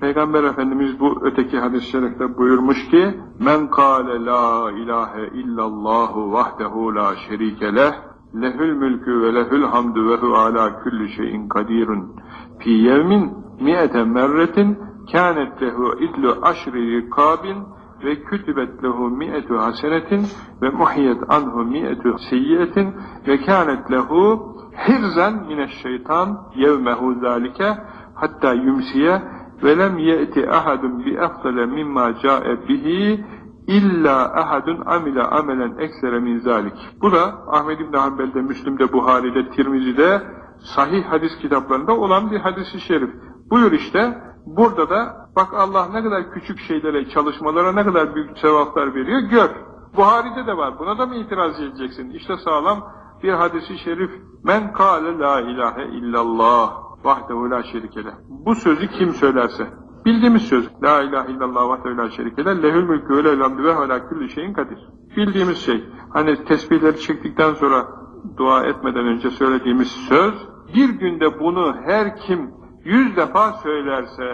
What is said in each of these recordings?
Peygamber Efendimiz bu öteki hadis-i şerifte buyurmuş ki Men kâle la ilahe illallahu vahdehu la şerike leh lehül mülkü ve lehül hamdü ve hu ala kulli şeyin kadirun fi yevmin mi'ete merretin kânet lehu idlu aşri rikabin ve kütübet lehu mi'etu hasenetin ve muhiyet anhu mi'etu seyyiyetin ve kânet lehu hirzan mineşşeytan yevmehu zâlike hatta yumsiye ve lem ye'ti ahadun bi afdale mimma ca'e bihi illa ahadun amile amelen eksere min zalik. Bu da Ahmed İbn Hanbel'de, Müslim'de, Buhari'de, Tirmizi'de sahih hadis kitaplarında olan bir hadisi şerif. Buyur işte burada da bak Allah ne kadar küçük şeylere, çalışmalara ne kadar büyük sevaplar veriyor gör. Buhari'de de var. Buna da mı itiraz edeceksin? İşte sağlam bir hadisi şerif. Men kâle la ilahe illallah vahdehu la şerikele. Bu sözü kim söylerse, bildiğimiz söz, la ilahe illallah vahdehu la şerikele, lehül mülkü ve lehül ve hala külli şeyin kadir. Bildiğimiz şey, hani tesbihleri çektikten sonra dua etmeden önce söylediğimiz söz, bir günde bunu her kim yüz defa söylerse,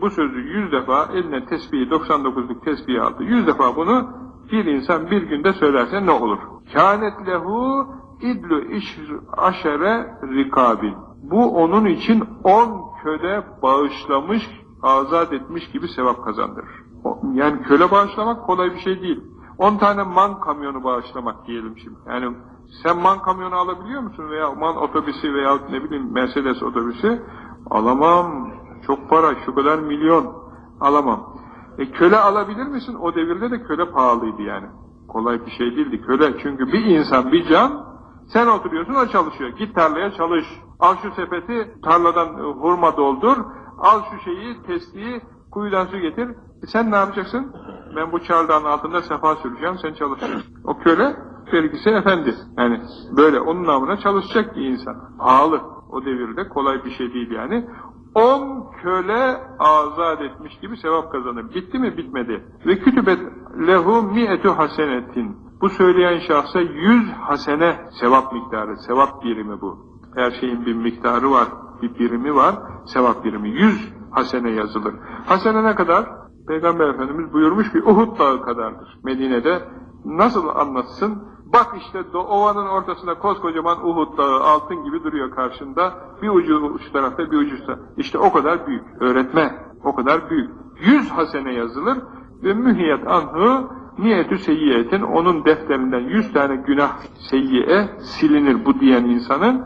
bu sözü yüz defa eline tesbihi, 99'luk tesbihi aldı, yüz defa bunu bir insan bir günde söylerse ne olur? Kânet lehu idlu iş aşere rikabin. Bu onun için on köle bağışlamış, azat etmiş gibi sevap kazandırır. Yani köle bağışlamak kolay bir şey değil. On tane man kamyonu bağışlamak diyelim şimdi. Yani sen man kamyonu alabiliyor musun veya man otobüsü veya ne bileyim Mercedes otobüsü alamam. Çok para, şu kadar milyon alamam. E köle alabilir misin? O devirde de köle pahalıydı yani. Kolay bir şey değildi. Köle çünkü bir insan, bir can, sen oturuyorsun o çalışıyor. Git tarlaya çalış. Al şu sepeti tarladan e, hurma doldur. Al şu şeyi, testiyi kuyudan su getir. E sen ne yapacaksın? Ben bu çardağın altında sefa süreceğim, sen çalışıyorsun. O köle, vergisi efendi. Yani böyle onun namına çalışacak bir insan. Pahalı. O devirde kolay bir şey değil yani. On köle azat etmiş gibi sevap kazanır. Bitti mi? Bitmedi. Ve kütübet lehu mi'etu hasenetin. Bu söyleyen şahsa yüz hasene sevap miktarı, sevap birimi bu. Her şeyin bir miktarı var, bir birimi var, sevap birimi. Yüz hasene yazılır. Hasene ne kadar? Peygamber Efendimiz buyurmuş ki Uhud dağı kadardır. Medine'de nasıl anlatsın? Bak işte ovanın ortasında koskocaman Uhud dağı altın gibi duruyor karşında. Bir ucu uç tarafta bir ucu İşte o kadar büyük. Öğretme o kadar büyük. Yüz hasene yazılır ve mühiyet anhu niyetü seyyiyetin onun defterinden yüz tane günah seyyiye silinir bu diyen insanın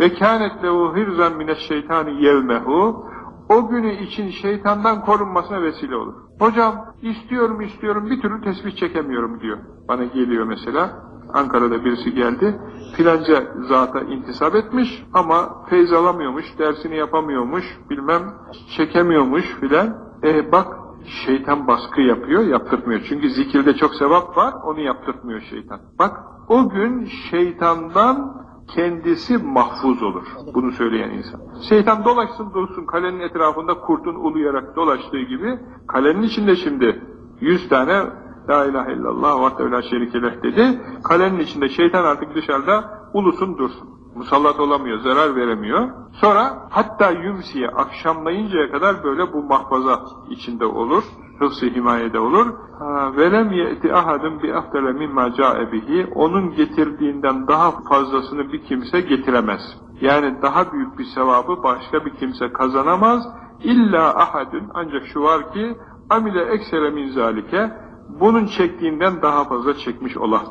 ve kânet lehu hirzan mineşşeytani yevmehu o günü için şeytandan korunmasına vesile olur. Hocam istiyorum istiyorum bir türlü tespih çekemiyorum diyor. Bana geliyor mesela. Ankara'da birisi geldi. Filanca zata intisap etmiş ama feyz alamıyormuş, dersini yapamıyormuş, bilmem çekemiyormuş filan. E bak şeytan baskı yapıyor, yaptırtmıyor. Çünkü zikirde çok sevap var, onu yaptırtmıyor şeytan. Bak, o gün şeytandan kendisi mahfuz olur. Bunu söyleyen insan. Şeytan dolaşsın dursun kalenin etrafında kurtun uluyarak dolaştığı gibi kalenin içinde şimdi yüz tane La ilahe illallah la şerikeleh dedi. Kalenin içinde şeytan artık dışarıda ulusun dursun. Musallat olamıyor, zarar veremiyor. Sonra hatta yümsiye akşamlayıncaya kadar böyle bu mahfaza içinde olur. Hıfz-ı himayede olur. Velem ye'ti ahadun bi aftele mimma ca'e bihi. Onun getirdiğinden daha fazlasını bir kimse getiremez. Yani daha büyük bir sevabı başka bir kimse kazanamaz. İlla ahadun ancak şu var ki amile eksere min zalike bunun çektiğinden daha fazla çekmiş olan.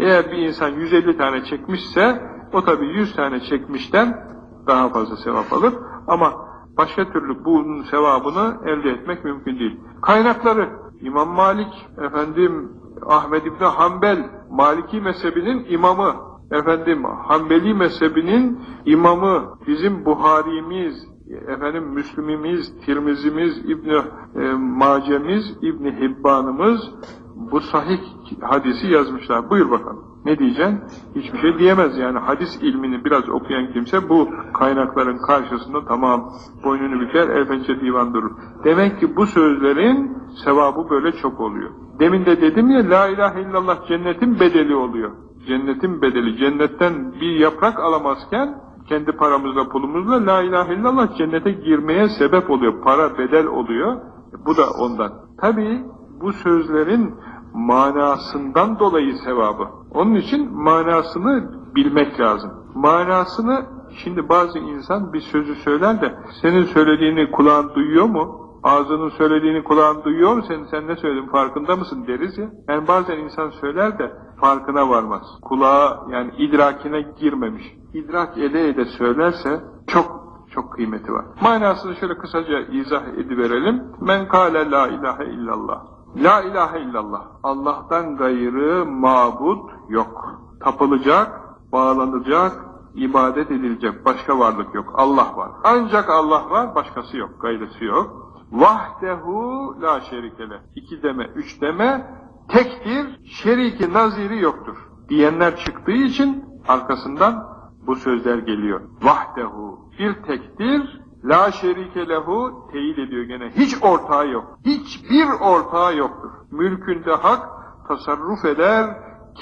Eğer bir insan 150 tane çekmişse, o tabi 100 tane çekmişten daha fazla sevap alır. Ama başka türlü bunun sevabını elde etmek mümkün değil. Kaynakları, İmam Malik, efendim Ahmed İbni Hanbel, Maliki mezhebinin imamı, efendim Hanbeli mezhebinin imamı, bizim Buhari'miz, efendim Müslümimiz, Tirmizimiz, İbn e, Macemiz, İbn Hibbanımız bu sahih hadisi yazmışlar. Buyur bakalım. Ne diyeceksin? Hiçbir şey diyemez yani. Hadis ilmini biraz okuyan kimse bu kaynakların karşısında tamam boynunu büker, el pençe divan durur. Demek ki bu sözlerin sevabı böyle çok oluyor. Demin de dedim ya la ilahe illallah cennetin bedeli oluyor. Cennetin bedeli. Cennetten bir yaprak alamazken kendi paramızla pulumuzla la ilahe illallah cennete girmeye sebep oluyor. Para bedel oluyor. Bu da ondan. Tabii bu sözlerin manasından dolayı sevabı. Onun için manasını bilmek lazım. Manasını şimdi bazı insan bir sözü söyler de senin söylediğini kulağın duyuyor mu? Ağzının söylediğini kulağın duyuyor mu? Sen, sen ne söyledin farkında mısın deriz ya. Yani bazen insan söyler de farkına varmaz. Kulağa yani idrakine girmemiş. İdrak ede ede söylerse çok çok kıymeti var. Manasını şöyle kısaca izah ediverelim. Men kâle la ilahe illallah. La ilahe illallah. Allah'tan gayrı mabut yok. Tapılacak, bağlanacak, ibadet edilecek başka varlık yok. Allah var. Ancak Allah var, başkası yok, gayrısı yok. Vahdehu la şerikele. İki deme, üç deme, tektir, şeriki naziri yoktur. Diyenler çıktığı için arkasından bu sözler geliyor. Vahdehu bir tektir, la şerike lehu teyit ediyor gene. Hiç ortağı yok. Hiçbir ortağı yoktur. Mülkünde hak tasarruf eder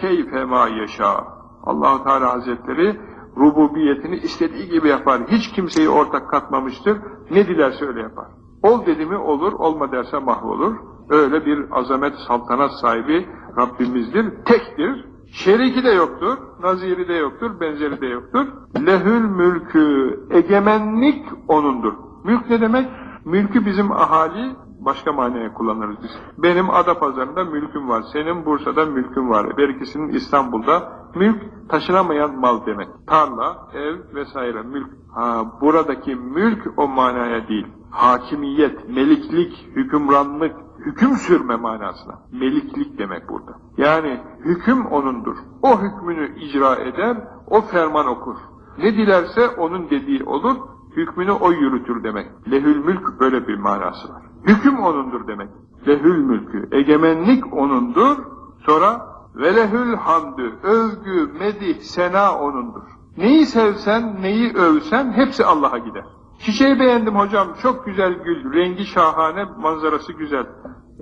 keyfe ma yaşa. Allahu Teala Hazretleri rububiyetini istediği gibi yapar. Hiç kimseyi ortak katmamıştır. Ne dilerse öyle yapar. Ol dedi mi olur, olma derse mahvolur. Öyle bir azamet, saltanat sahibi Rabbimizdir. Tektir. Şeriki de yoktur, naziri de yoktur, benzeri de yoktur. Lehül mülkü, egemenlik O'nundur. Mülk ne demek? Mülkü bizim ahali başka manaya kullanırız biz. Benim Adapazarı'nda mülküm var, senin Bursa'da mülkün var, berikisinin İstanbul'da. Mülk taşınamayan mal demek. Tarla, ev vesaire mülk. Ha, buradaki mülk o manaya değil. Hakimiyet, meliklik, hükümranlık, hüküm sürme manasına. Meliklik demek burada. Yani hüküm O'nundur. O hükmünü icra eder, o ferman okur. Ne dilerse onun dediği olur, hükmünü o yürütür demek. Lehül mülk böyle bir manası var. Hüküm O'nundur demek. Lehül mülkü, egemenlik O'nundur. Sonra ve lehül hamdü, övgü, medih, sena O'nundur. Neyi sevsen, neyi övsen hepsi Allah'a gider. Çiçeği beğendim hocam, çok güzel gül, rengi şahane, manzarası güzel.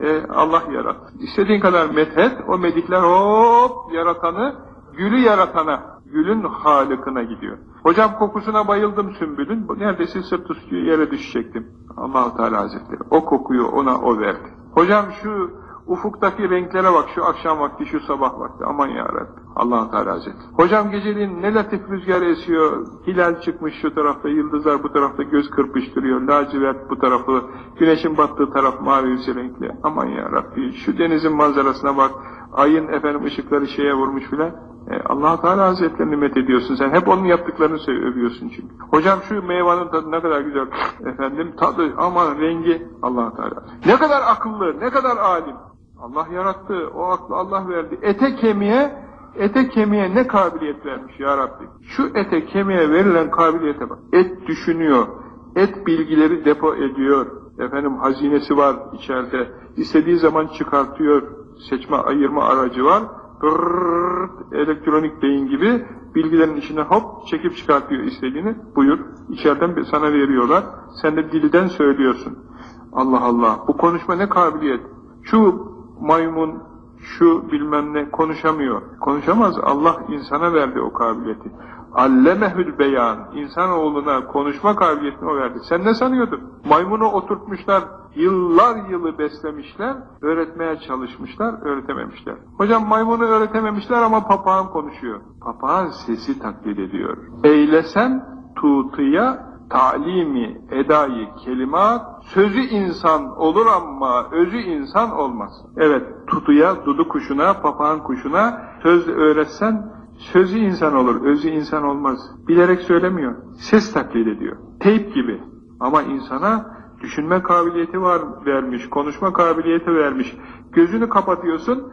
E, Allah yarat. İstediğin kadar methet, o medikler hop yaratanı, gülü yaratana, gülün halıkına gidiyor. Hocam kokusuna bayıldım sümbülün, neredeyse sırt üstü yere düşecektim. allah Teala Hazretleri o kokuyu ona o verdi. Hocam şu ufuktaki renklere bak, şu akşam vakti, şu sabah vakti, aman yarabbim. allah Teala Hazretleri. Hocam geceliğin ne latif rüzgar esiyor, hilal çıkmış şu tarafta, yıldızlar bu tarafta göz kırpıştırıyor, lacivert bu tarafı, güneşin battığı taraf mavisi renkli. Aman yarabbi, şu denizin manzarasına bak, ayın efendim ışıkları şeye vurmuş filan. E, allah Teala Hazretlerini met ediyorsun sen. Hep onun yaptıklarını övüyorsun çünkü. Hocam şu meyvanın tadı ne kadar güzel. Efendim tadı ama rengi allah Teala. Ne kadar akıllı, ne kadar alim. Allah yarattı, o aklı Allah verdi. Ete kemiğe, ete kemiğe ne kabiliyet vermiş ya Rabbi. Şu ete kemiğe verilen kabiliyete bak. Et düşünüyor, et bilgileri depo ediyor. Efendim hazinesi var içeride. İstediği zaman çıkartıyor. Seçme, ayırma aracı var. Rrrr, elektronik beyin gibi bilgilerin içine hop çekip çıkartıyor istediğini. Buyur. İçeriden sana veriyorlar. Sen de dilden söylüyorsun. Allah Allah. Bu konuşma ne kabiliyet. Şu maymun, şu bilmem ne konuşamıyor. Konuşamaz. Allah insana verdi o kabiliyeti. Allemehül beyan. İnsanoğluna konuşma kabiliyetini o verdi. Sen ne sanıyordun? Maymunu oturtmuşlar, yıllar yılı beslemişler, öğretmeye çalışmışlar, öğretememişler. Hocam maymunu öğretememişler ama papağan konuşuyor. Papağan sesi taklit ediyor. Eylesen tutuya talimi, edayı, kelimat, sözü insan olur ama özü insan olmaz. Evet, tutuya, dudu kuşuna, papağan kuşuna söz öğretsen sözü insan olur, özü insan olmaz. Bilerek söylemiyor, ses taklit ediyor. Teyp gibi. Ama insana düşünme kabiliyeti var vermiş, konuşma kabiliyeti vermiş. Gözünü kapatıyorsun,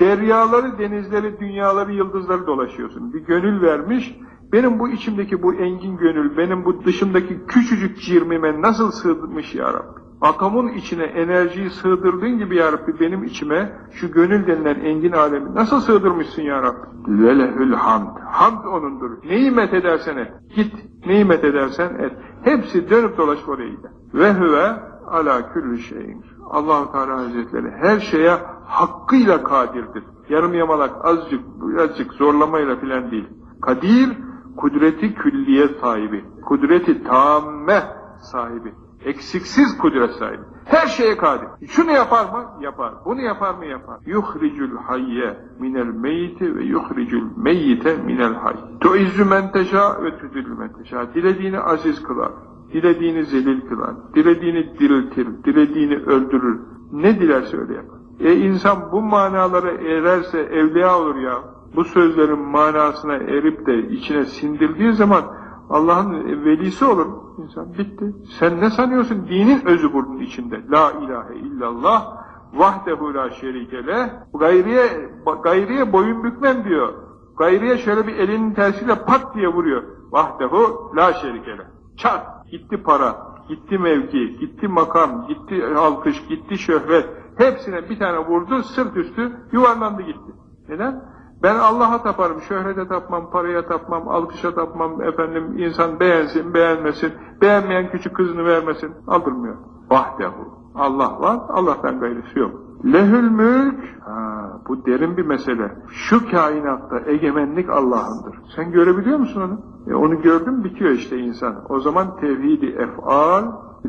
deryaları, denizleri, dünyaları, yıldızları dolaşıyorsun. Bir gönül vermiş, benim bu içimdeki bu engin gönül, benim bu dışımdaki küçücük cirmime nasıl sığdırmış ya Rabbi? Atomun içine enerjiyi sığdırdığın gibi ya Rabbi benim içime şu gönül denilen engin alemi nasıl sığdırmışsın ya Rabbi? Velehül hamd. Hamd onundur. Neyi met edersen et. Git. Neyi met edersen et. Hepsi dönüp dolaşıp oraya gider. Ve huve ala külli şeyin. allah Teala Hazretleri her şeye hakkıyla kadirdir. Yarım yamalak azıcık, birazcık zorlamayla filan değil. Kadir, kudreti külliye sahibi, kudreti tamme sahibi, eksiksiz kudret sahibi. Her şeye kadir. Şunu yapar mı? Yapar. Bunu yapar mı? Yapar. Yuhricul hayye minel meyyiti ve yuhricul meyyite minel hayy. Tuizzu men teşâ ve tüzillü men. Dilediğini aziz kılar. Dilediğini zelil kılar. Dilediğini diriltir. Dilediğini öldürür. Ne dilerse öyle yapar. E insan bu manalara ererse evliya olur ya. Bu sözlerin manasına erip de içine sindirdiği zaman Allah'ın velisi olur insan. Bitti. Sen ne sanıyorsun? Dinin özü bunun içinde. La ilahe illallah vahdehu la şerike leh. Gayriye, gayriye boyun bükmem diyor. Gayriye şöyle bir elinin tersiyle pat diye vuruyor. Vahdehu la şerike leh. Çat. Gitti para, gitti mevki, gitti makam, gitti alkış, gitti şöhret. Hepsine bir tane vurdu, sırt üstü yuvarlandı gitti. Neden? Ben Allah'a taparım, şöhrete tapmam, paraya tapmam, alkışa tapmam, efendim insan beğensin, beğenmesin, beğenmeyen küçük kızını vermesin, aldırmıyor. Vahdehu. Allah var, Allah'tan gayrısı yok. Lehül mülk, ha, bu derin bir mesele. Şu kainatta egemenlik Allah'ındır. Sen görebiliyor musun onu? E onu gördün bitiyor işte insan. O zaman tevhidi ef'al,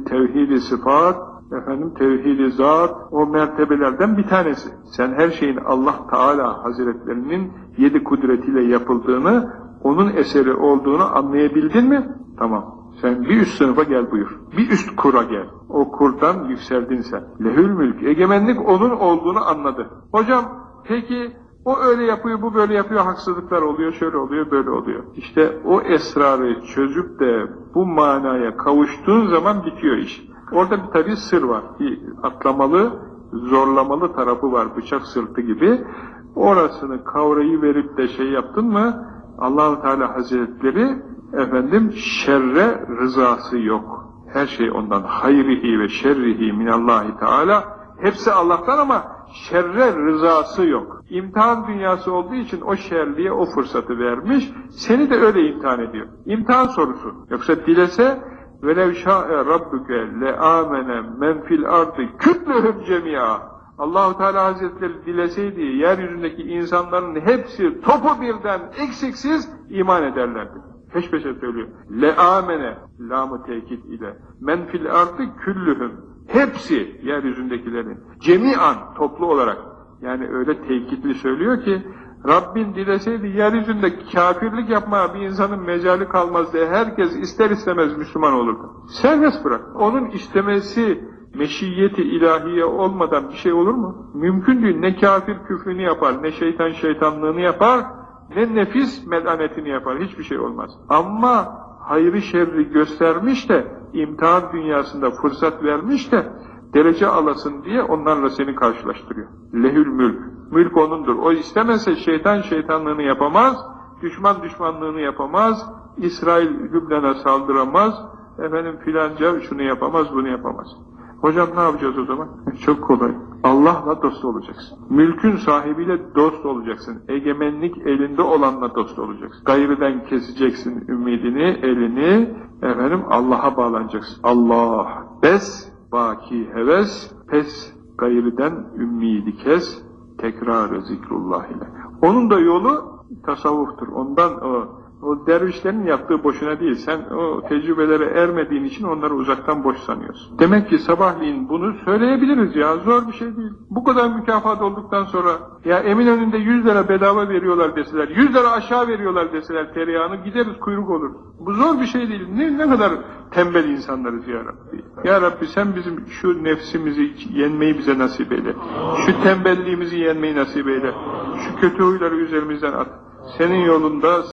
tevhidi sıfat, efendim tevhidi zat, o mertebelerden bir tanesi. Sen her şeyin Allah Teala Hazretlerinin yedi kudretiyle yapıldığını, onun eseri olduğunu anlayabildin mi? Tamam. Sen bir üst sınıfa gel buyur. Bir üst kura gel. O kurdan yükseldin sen. Lehül mülk, egemenlik onun olduğunu anladı. Hocam peki o öyle yapıyor, bu böyle yapıyor, haksızlıklar oluyor, şöyle oluyor, böyle oluyor. İşte o esrarı çözüp de bu manaya kavuştuğun zaman bitiyor iş. Orada bir tabi sır var. Bir atlamalı, zorlamalı tarafı var, bıçak sırtı gibi. Orasını kavrayı verip de şey yaptın mı, allah Teala Hazretleri efendim şerre rızası yok. Her şey ondan. Hayrihi ve şerrihi minallahi teala. Hepsi Allah'tan ama şerre rızası yok. İmtihan dünyası olduğu için o şerliğe o fırsatı vermiş. Seni de öyle imtihan ediyor. İmtihan sorusu. Yoksa dilese velev şa'e rabbuke le amene men fil ardı kütlühüm cemia. Allahu Teala Hazretleri dileseydi yeryüzündeki insanların hepsi topu birden eksiksiz iman ederlerdi. Peş peşe söylüyor. Le amene lamı tekit ile men fil ardı küllühüm hepsi yeryüzündekilerin cemian toplu olarak yani öyle tekitli söylüyor ki Rabbin dileseydi yeryüzünde kafirlik yapmaya bir insanın mecali kalmaz diye herkes ister istemez Müslüman olurdu. Serbest bırak. Onun istemesi meşiyeti ilahiye olmadan bir şey olur mu? Mümkün değil. Ne kafir küfrünü yapar, ne şeytan şeytanlığını yapar, ne nefis melanetini yapar. Hiçbir şey olmaz. Ama hayrı şerri göstermiş de, imtihan dünyasında fırsat vermiş de, derece alasın diye onlarla seni karşılaştırıyor. Lehül mülk. Mülk onundur. O istemezse şeytan şeytanlığını yapamaz, düşman düşmanlığını yapamaz, İsrail Lübnan'a saldıramaz, efendim filanca şunu yapamaz, bunu yapamaz. Hocam ne yapacağız o zaman? Çok kolay. Allah'la dost olacaksın. Mülkün sahibiyle dost olacaksın. Egemenlik elinde olanla dost olacaksın. Gayrıdan keseceksin ümidini, elini, efendim Allah'a bağlanacaksın. Allah, bes, baki heves, pes, gayrıdan ümidi kes, tekrar zikrullah ile. Onun da yolu tasavvuftur. Ondan o o dervişlerin yaptığı boşuna değil. Sen o tecrübelere ermediğin için onları uzaktan boş sanıyorsun. Demek ki sabahleyin bunu söyleyebiliriz ya. Zor bir şey değil. Bu kadar mükafat olduktan sonra ya Eminönü'nde 100 lira bedava veriyorlar deseler, 100 lira aşağı veriyorlar deseler tereyağını gideriz kuyruk olur. Bu zor bir şey değil. Ne, ne kadar tembel insanlarız ya Rabbi. Ya Rabbi sen bizim şu nefsimizi yenmeyi bize nasip eyle. Şu tembelliğimizi yenmeyi nasip eyle. Şu kötü huyları üzerimizden at. Senin yolunda